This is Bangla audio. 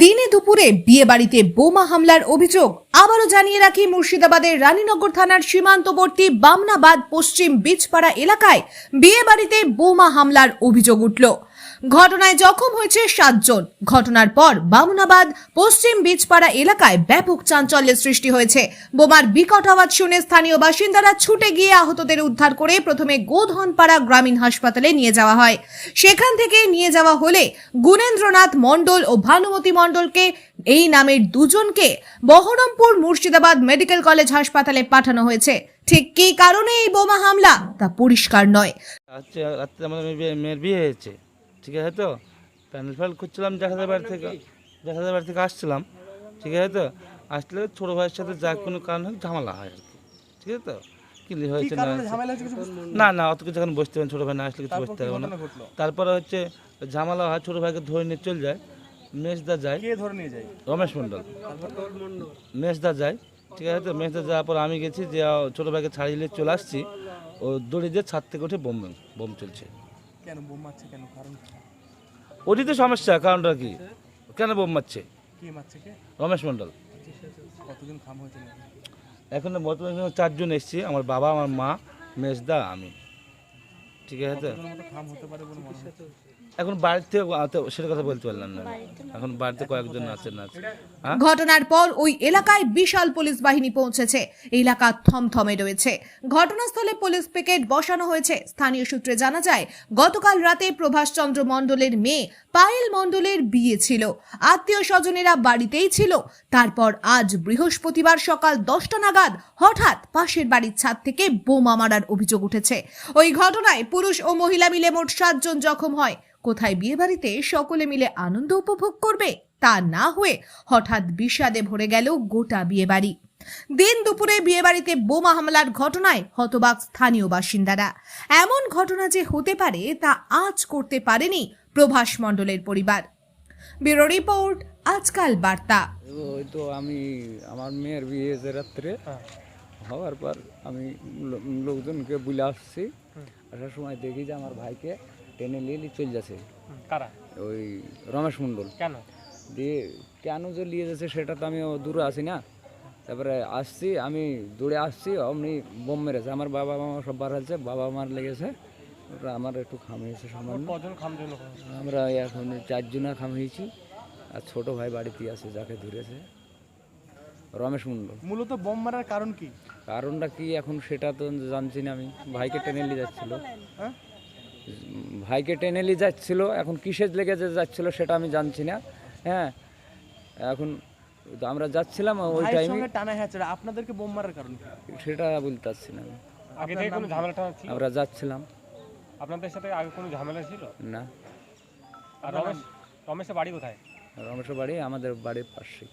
দিনে দুপুরে বিয়ে বাড়িতে বোমা হামলার অভিযোগ আবারও জানিয়ে রাখি মুর্শিদাবাদের রানীনগর থানার সীমান্তবর্তী বামনাবাদ পশ্চিম বীজপাড়া এলাকায় বিয়ে বাড়িতে বোমা হামলার অভিযোগ উঠল। ঘটনায় জখম হয়েছে সাতজন। ঘটনার পর বামনাবাদ, পশ্চিম বীজপাড়া এলাকায় ব্যাপক চাঞ্চল্যের সৃষ্টি হয়েছে। বোমার বিকট আওয়াজ শুনে স্থানীয় বাসিন্দারা ছুটে গিয়ে আহতদের উদ্ধার করে প্রথমে গোধনপাড়া গ্রামীণ হাসপাতালে নিয়ে যাওয়া হয়। সেখান থেকে নিয়ে যাওয়া হলে গুণেন্দ্রনাথ মণ্ডল ও ভানুমতি মণ্ডলকে, এই নামের দুজনকে বহরমপুর মুর্শিদাবাদ মেডিকেল কলেজ হাসপাতালে পাঠানো হয়েছে। ঠিক কী কারণে এই বোমা হামলা? তা পরিষ্কার নয়। মেয়ের বিয়ে হয়েছে। ঠিক আছে তো? প্যান্ডেল ফ্যান্ডেল করছিলাম দেখাদের বাড়ি থেকে দেখাদের বাড়ি থেকে আসছিলাম ঠিক আছে তো? আসলে ছোটো ভাইয়ের সাথে যা কোনো কারণে ঝামেলা হয় আর কি ঠিক আছে তো? কি হয়েছে না না না অত কিছু এখন বসতে পারেন ছোটো ভাই না আসলে কিছু বসতে পারব না। তারপরে হচ্ছে ঝামেলা হয় ছোটো ভাইকে ধরে নিয়ে চলে যায় মেজদা যায়। কে ধরে নিয়ে যায়? রমেশ মণ্ডল। মেজদা যায় ঠিক আছে তো? মেজদা যাওয়ার পর আমি গেছি যে ছোটো ভাইকে ছাড়িয়ে নিয়ে চলে আসছি। ও দড়ি দিয়ে ছাদ থেকে উঠে বোম বোম চলছে। কেন বোম মারছে কেন? কারণ ওটি তো সমস্যা কারণটা কি? কেন বোম মারছে? কে মারছে কে? রমেশ মণ্ডল। কতজন খাম হয়েছে এখন বর্তমানে চারজন এসেছি আমার বাবা আমার মা মেজদা আমি। ঠিক আছে? তো এখন সেটা কথা বলতে পারলাম না। এখন বাড়িতে কয়েকজন হ্যাঁ? ঘটনার পর ওই এলাকায় বিশাল পুলিশ বাহিনী পৌঁছেছে। এলাকা থমথমে রয়েছে। ঘটনাস্থলে পুলিশ পিকেট বসানো হয়েছে। স্থানীয় সূত্রে জানা যায় গতকাল রাতে প্রভাষচন্দ্র মণ্ডলের মেয়ে পায়েল মণ্ডলের বিয়ে ছিল। আত্মীয় স্বজনেরা বাড়িতেই ছিল। তারপর আজ বৃহস্পতিবার সকাল দশটা নাগাদ হঠাৎ পাশের বাড়ির ছাদ থেকে বোমা মারার অভিযোগ উঠেছে। ওই ঘটনায় পুরুষ ও মহিলা মিলে মোট সাতজন জখম হয়। কোথায় বিয়ে বাড়িতে সকলে মিলে আনন্দ উপভোগ করবে তা না হয়ে হঠাৎ বিষাদে ভরে গেল গোটা বিয়ে বাড়ি দিন দুপুরে বিয়ে বাড়িতে বোমা হামলার ঘটনায় হতবাক স্থানীয় বাসিন্দারা। এমন ঘটনা যে হতে পারে তা আজ করতে পারেনি প্রভাস মণ্ডলের পরিবার। ব্যুরো রিপোর্ট, আজকাল বার্তা। ওই তো আমি, আমার মেয়ের বিয়ে রাত্রে হওয়ার পর আমি লোকজনকে বলে আসছি। আসার সময় দেখি যে আমার ভাইকে টেনে নিয়ে চলে যাচ্ছে। ওই রমেশ মণ্ডল। কেন? দিয়ে কেন যে নিয়ে যাচ্ছে সেটা তো আমি দূরে আছি না। তারপরে আসছি আমি দূরে আসছি অমনি বোম মেরেছে। আমার বাবা মা সব বার হচ্ছে বাবা মার লেগেছে। ওটা আমার একটু খামিয়েছে সামান্য। আমরা এখন চারজনা খামিয়েছি। আর ছোট ভাই বাড়িতে আছে যাকে ধরেছে। রমেশ মণ্ডল মূলত বোম মারার কারণ কি? কারণটা কি এখন সেটা তো জানছি না আমি। ভাইকে টেনে নিয়ে যাচ্ছিল। হ্যাঁ? ভাইকে টেনে নিয়ে যাচ্ছিল এখন কিসের লেগে যে যাচ্ছিল সেটা আমি জানছি না। হ্যাঁ এখন তো আমরা যাচ্ছিলাম ওই টাইমে। সঙ্গে টানা হ্যাঁ আপনাদেরকে বোম মারার কারণ কি? সেটা বলতে পারছি না আমি। আগে থেকে কোনো ঝামেলা টামেলা ছিল? আমরা যাচ্ছিলাম। আপনাদের সাথে আগে কোনো ঝামেলা ছিল? না। আর রমেশ রমেশের বাড়ি কোথায়? রমেশের বাড়ি আমাদের বাড়ির পাশে।